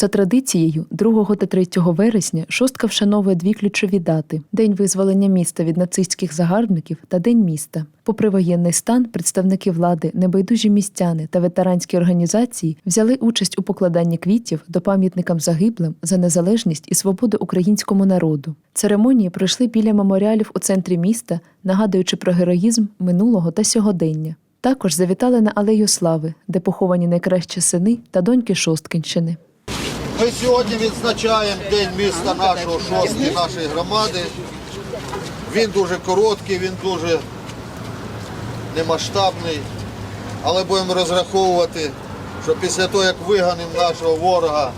За традицією, 2 та 3 вересня шостка вшановує дві ключові дати: День визволення міста від нацистських загарбників та День міста. Попри воєнний стан, представники влади, небайдужі містяни та ветеранські організації взяли участь у покладанні квітів до пам'ятникам загиблим за незалежність і свободу українському народу. Церемонії пройшли біля меморіалів у центрі міста, нагадуючи про героїзм минулого та сьогодення. Також завітали на Алею Слави, де поховані найкращі сини та доньки Шосткинщини. Ми сьогодні відзначаємо День міста нашого шостки, нашої громади. Він дуже короткий, він дуже немасштабний, але будемо розраховувати, що після того, як виганемо нашого ворога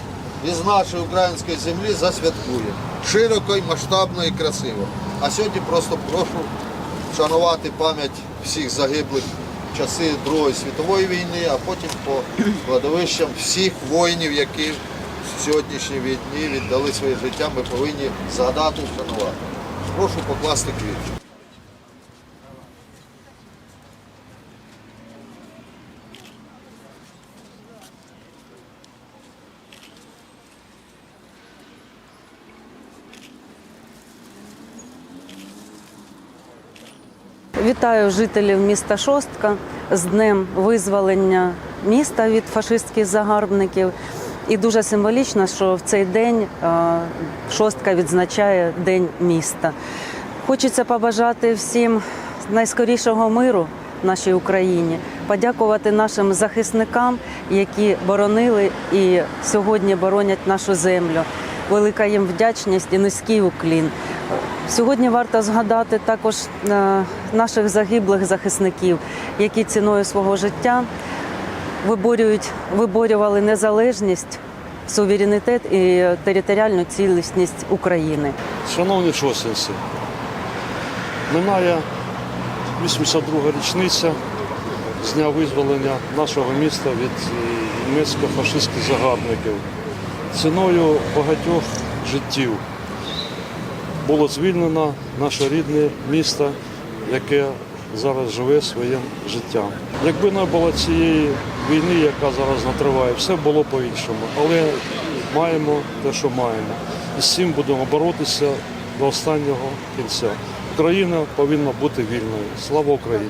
із нашої української землі, засвяткуємо. Широко масштабно і красиво. А сьогодні просто прошу вшанувати пам'ять всіх загиблих часи Другої світової війни, а потім по кладовищам всіх воїнів, які в сьогоднішній війні віддали своє життя, ми повинні згадати і вшанувати. Прошу покласти квіти. Вітаю жителів міста Шостка з днем визволення міста від фашистських загарбників. І дуже символічно, що в цей день е, Шостка відзначає День міста. Хочеться побажати всім найскорішого миру нашій Україні, подякувати нашим захисникам, які боронили і сьогодні боронять нашу землю. Велика їм вдячність і низький уклін. Сьогодні варто згадати також е, наших загиблих захисників, які ціною свого життя виборюють, виборювали незалежність, суверенітет і територіальну цілісність України. Шановні шостинці, минає 82 річниця з дня визволення нашого міста від німецько-фашистських загарбників. Ціною багатьох життів було звільнено наше рідне місто, яке зараз живе своїм життям. Якби не було цієї війни, яка зараз натриває, все було по-іншому. Але маємо те, що маємо. І з цим будемо боротися до останнього кінця. Україна повинна бути вільною. Слава Україні!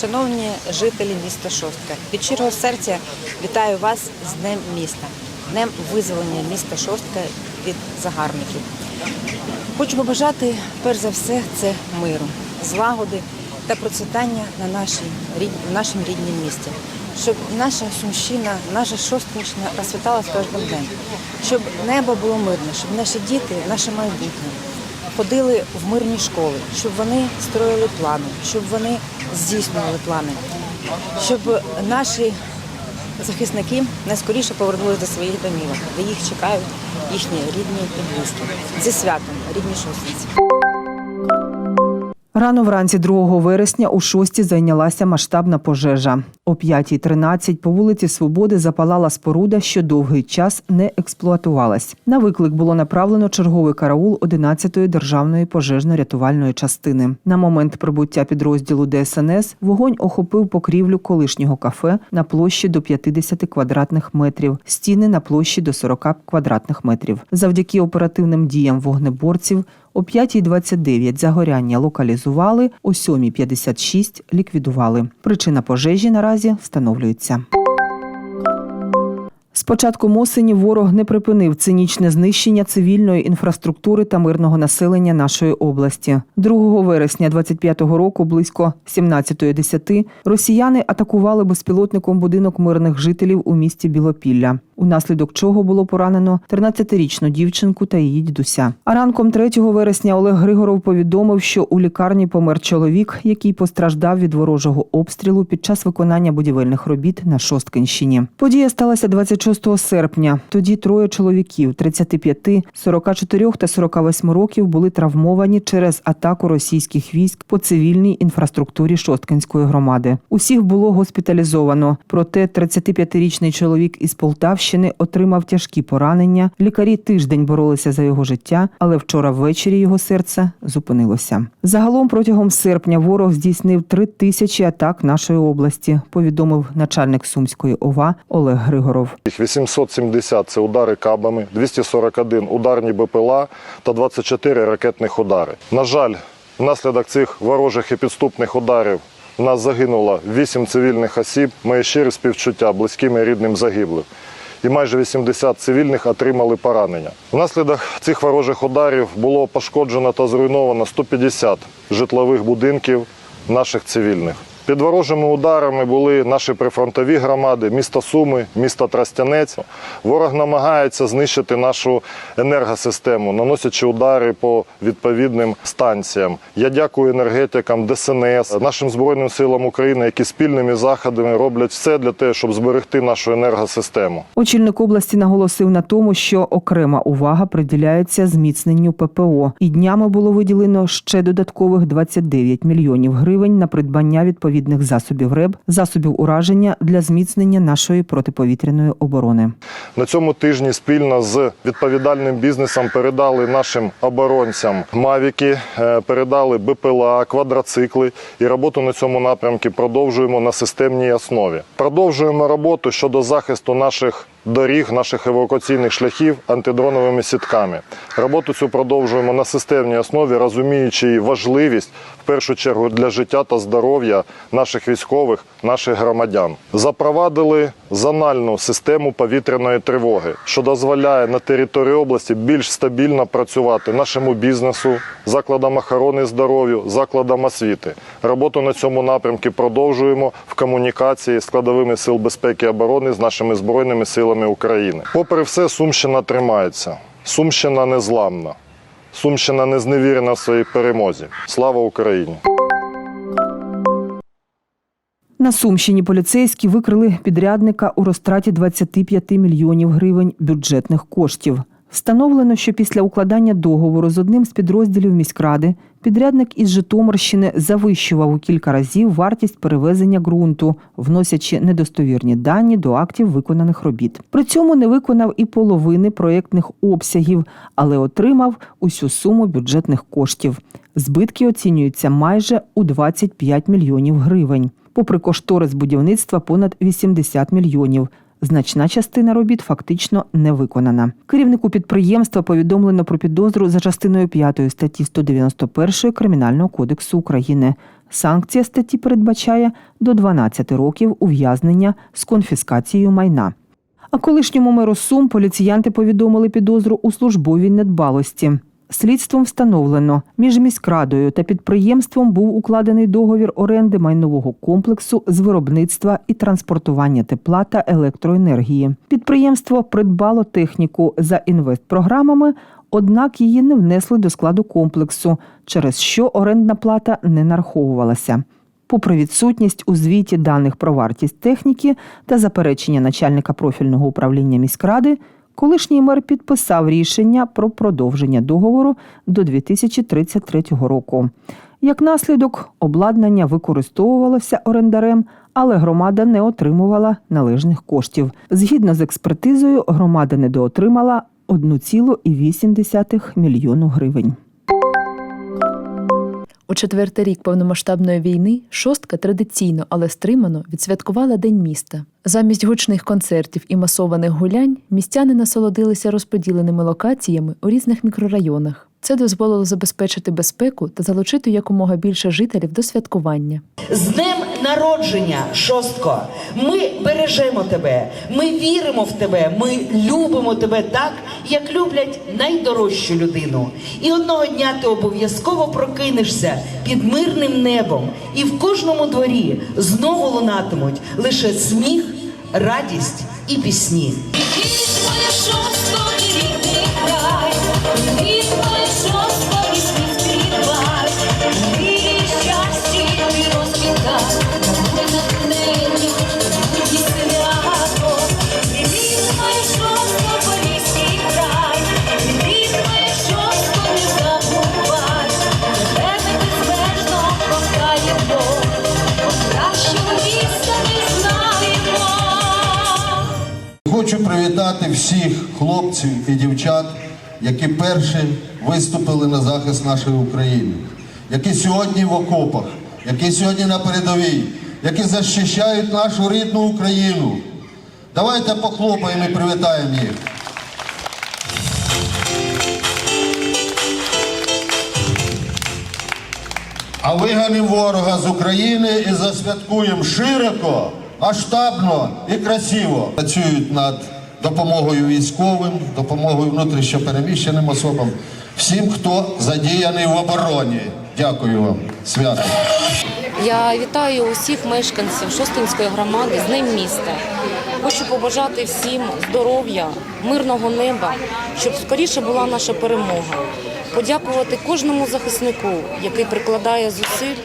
Шановні жителі міста Шостка, від щирого серця вітаю вас з Днем міста, Днем визволення міста Шостка від загарбників. Хочу побажати, перш за все, це миру, злагоди та процвітання на нашій, нашому рідному місті. Щоб наша Сумщина, наша Шосткинщина розцвітала з кожним днем, щоб небо було мирне, щоб наші діти, наше майбутнє ходили в мирні школи, щоб вони строїли плани, щоб вони здійснювали плани, щоб наші захисники найскоріше повернулися до своїх домівок, де їх чекають їхні рідні і близькі. Зі святом, рідні шостниці. Рано вранці 2 вересня у шості зайнялася масштабна пожежа. О 5.13 по вулиці Свободи запалала споруда, що довгий час не експлуатувалась. На виклик було направлено черговий караул 11-ї державної пожежно-рятувальної частини. На момент прибуття підрозділу ДСНС вогонь охопив покрівлю колишнього кафе на площі до 50 квадратних метрів, стіни на площі до 40 квадратних метрів. Завдяки оперативним діям вогнеборців о 5.29 загоряння локалізували, о 7.56 ліквідували. Причина пожежі наразі встановлюється. З початком осені ворог не припинив цинічне знищення цивільної інфраструктури та мирного населення нашої області. 2 вересня 25-го року, близько 17.10, росіяни атакували безпілотником будинок мирних жителів у місті Білопілля, унаслідок чого було поранено 13-річну дівчинку та її дідуся. А ранком 3 вересня Олег Григоров повідомив, що у лікарні помер чоловік, який постраждав від ворожого обстрілу під час виконання будівельних робіт на Шосткинщині. Подія сталася 26 серпня. Тоді троє чоловіків 35, 44 та 48 років були травмовані через атаку російських військ по цивільній інфраструктурі Шосткинської громади. Усіх було госпіталізовано. Проте 35-річний чоловік із Полтавщини отримав тяжкі поранення. Лікарі тиждень боролися за його життя, але вчора ввечері його серце зупинилося. Загалом протягом серпня ворог здійснив три тисячі атак нашої області. Повідомив начальник Сумської ОВА Олег Григоров. Яких 870 – це удари кабами, 241 – ударні БПЛА та 24 ракетних удари. На жаль, внаслідок цих ворожих і підступних ударів у нас загинуло 8 цивільних осіб. Мої щирі співчуття близьким і рідним загиблих. І майже 80 цивільних отримали поранення. Внаслідок цих ворожих ударів було пошкоджено та зруйновано 150 житлових будинків наших цивільних. Під ворожими ударами були наші прифронтові громади, місто Суми, місто Трастянець. Ворог намагається знищити нашу енергосистему, наносячи удари по відповідним станціям. Я дякую енергетикам, ДСНС, нашим Збройним силам України, які спільними заходами роблять все для того, щоб зберегти нашу енергосистему. Очільник області наголосив на тому, що окрема увага приділяється зміцненню ППО, і днями було виділено ще додаткових 29 мільйонів гривень на придбання відповідних засобів РЕБ, засобів ураження для зміцнення нашої протиповітряної оборони. На цьому тижні спільно з відповідальним бізнесом передали нашим оборонцям мавіки, е, передали БПЛА, квадроцикли і роботу на цьому напрямку продовжуємо на системній основі. Продовжуємо роботу щодо захисту наших доріг, наших евакуаційних шляхів антидроновими сітками. Роботу цю продовжуємо на системній основі, розуміючи її важливість в першу чергу для життя та здоров'я наших військових, наших громадян. Запровадили зональну систему повітряної тривоги, що дозволяє на території області більш стабільно працювати нашому бізнесу, закладам охорони здоров'я, закладам освіти. Роботу на цьому напрямку продовжуємо в комунікації складовими сил безпеки і оборони з нашими збройними силами України. Попри все, Сумщина тримається. Сумщина незламна. Сумщина не зневірена в своїй перемозі. Слава Україні! На Сумщині поліцейські викрили підрядника у розтраті 25 мільйонів гривень бюджетних коштів. Встановлено, що після укладання договору з одним з підрозділів міськради підрядник із Житомирщини завищував у кілька разів вартість перевезення ґрунту, вносячи недостовірні дані до актів виконаних робіт. При цьому не виконав і половини проєктних обсягів, але отримав усю суму бюджетних коштів. Збитки оцінюються майже у 25 мільйонів гривень. Попри кошторис будівництва понад 80 мільйонів. Значна частина робіт фактично не виконана. Керівнику підприємства повідомлено про підозру за частиною 5 статті 191 Кримінального кодексу України. Санкція статті передбачає до 12 років ув'язнення з конфіскацією майна. А колишньому меру Сум поліціянти повідомили підозру у службовій недбалості. Слідством встановлено, між міськрадою та підприємством був укладений договір оренди майнового комплексу з виробництва і транспортування тепла та електроенергії. Підприємство придбало техніку за інвестпрограмами, однак її не внесли до складу комплексу, через що орендна плата не нараховувалася. Попри відсутність у звіті даних про вартість техніки та заперечення начальника профільного управління міськради, колишній мер підписав рішення про продовження договору до 2033 року. Як наслідок, обладнання використовувалося орендарем, але громада не отримувала належних коштів. Згідно з експертизою, громада недоотримала 1,8 мільйону гривень. У четвертий рік повномасштабної війни шостка традиційно, але стримано відсвяткувала День міста. Замість гучних концертів і масованих гулянь містяни насолодилися розподіленими локаціями у різних мікрорайонах. Це дозволило забезпечити безпеку та залучити якомога більше жителів до святкування. З днем народження, шостко. Ми бережемо тебе, ми віримо в тебе, ми любимо тебе так, як люблять найдорожчу людину. І одного дня ти обов'язково прокинешся під мирним небом, і в кожному дворі знову лунатимуть лише сміх, радість і пісні. Шостко, і рідний край, хлопців і дівчат, які перші виступили на захист нашої України, які сьогодні в окопах, які сьогодні на передовій, які захищають нашу рідну Україну. Давайте похлопаємо і привітаємо їх. А виганемо ворога з України і засвяткуємо широко, масштабно і красиво. Працюють над допомогою військовим, допомогою внутрішньопереміщеним особам, всім, хто задіяний в обороні. Дякую вам. Свято. Я вітаю усіх мешканців Шостинської громади з ним міста. Хочу побажати всім здоров'я, мирного неба, щоб скоріше була наша перемога. Подякувати кожному захиснику, який прикладає зусиль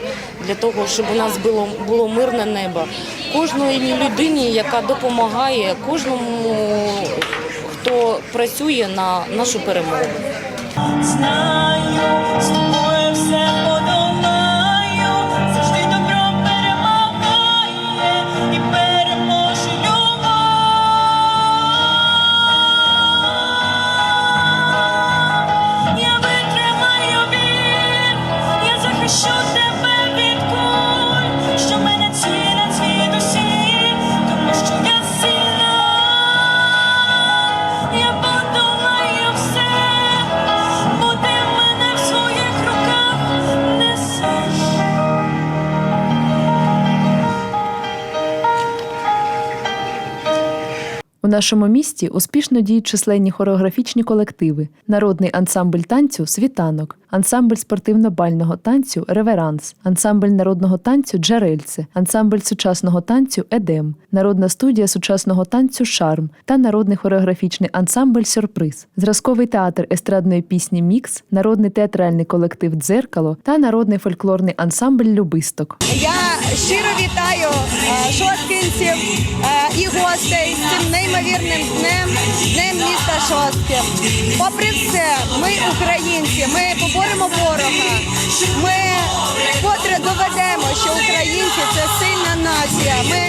для того, щоб у нас було, було мирне небо. Кожної людині, яка допомагає, кожному, хто працює на нашу перемогу. Знаю, У нашому місті успішно діють численні хореографічні колективи: народний ансамбль танцю Світанок, ансамбль спортивно-бального танцю Реверанс, ансамбль народного танцю Джерельце, ансамбль сучасного танцю Едем, народна студія сучасного танцю Шарм та народний хореографічний ансамбль Сюрприз, зразковий театр естрадної пісні Мікс, народний театральний колектив Дзеркало та народний фольклорний ансамбль Любисток. Я щиро вітаю е, шосткинців е, і гостей з цим неймовірним днем, днем міста Шостки. Попри все, ми українці, ми поборемо ворога. Ми вкотре доведемо, що українці це сильна нація. Ми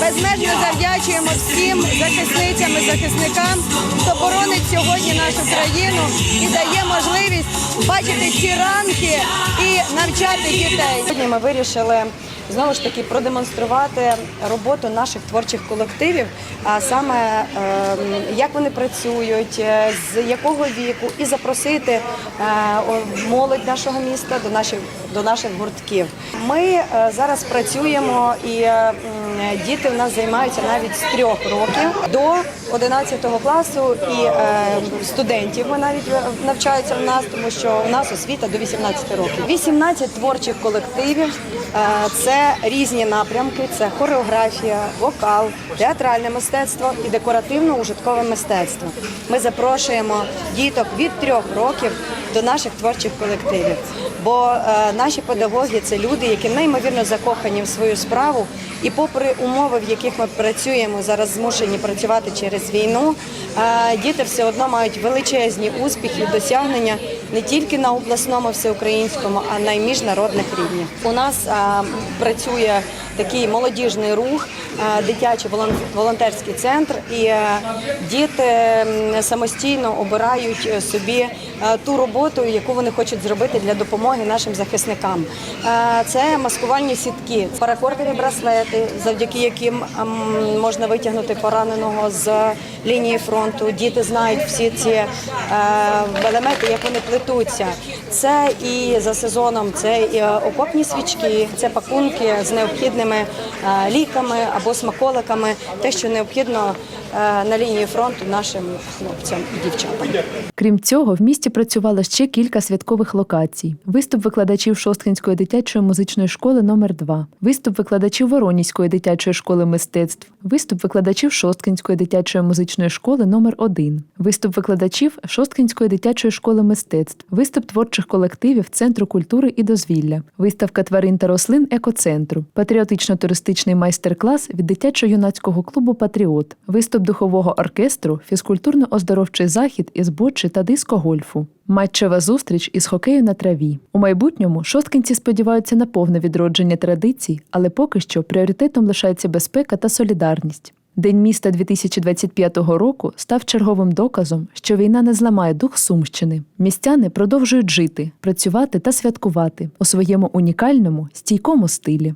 безмежно завдячуємо всім захисницям і захисникам, хто боронить сьогодні нашу країну і дає можливість бачити ці ранки і навчати дітей. Сьогодні ми вирішили знову ж таки продемонструвати роботу наших творчих колективів, а саме ем, як вони працюють, е, з якого віку, і запросити е, молодь нашого міста до наших до наших гуртків. Ми е, зараз працюємо і діти в нас займаються навіть з трьох років до 11 класу і студентів ми навіть навчаються в нас, тому що у нас освіта до 18 років. 18 творчих колективів. Е, Різні напрямки: це хореографія, вокал, театральне мистецтво і декоративно-ужиткове мистецтво. Ми запрошуємо діток від трьох років до наших творчих колективів. Бо е, наші педагоги це люди, які неймовірно закохані в свою справу, і попри умови, в яких ми працюємо, зараз змушені працювати через війну. е, діти все одно мають величезні успіхи, досягнення не тільки на обласному всеукраїнському, а на й міжнародних рівнях. У нас е, працює такий молодіжний рух, дитячий волон- волонтерський центр, і е, діти самостійно обирають е, собі е, ту роботу, яку вони хочуть зробити для допомоги нашим захисникам. Е, Це маскувальні сітки, паракордові браслети, завдяки яким ем, можна витягнути пораненого з лінії фронту. Діти знають всі ці е, елементи, як вони плетуться. Це і за сезоном, це і е, окопні свічки, це пакунки з необхідними е, ліками або смаколиками, те, що необхідно е, на лінії фронту нашим хлопцям і дівчатам. Крім цього, в місті працювало ще кілька святкових локацій: виступ викладачів Шосткинської дитячої музичної школи номер 2 виступ викладачів Воронізької дитячої школи мистецтв, виступ викладачів Шосткинської дитячої музичної школи номер 1 виступ викладачів Шосткинської дитячої школи мистецтв, виступ творчих колективів Центру культури і дозвілля, виставка тварин та рослин екоцентру, патріотично-туристичний майстер-клас від дитячо-юнацького клубу Патріот, виступ духового оркестру, фізкультурно-оздоровчий захід із бочі та диско-гольфу. Матчева зустріч із хокею на траві. У майбутньому шосткинці сподіваються на повне відродження традицій, але поки що пріоритетом лишається безпека та солідарність. День міста 2025 року став черговим доказом, що війна не зламає дух Сумщини. Містяни продовжують жити, працювати та святкувати у своєму унікальному стійкому стилі.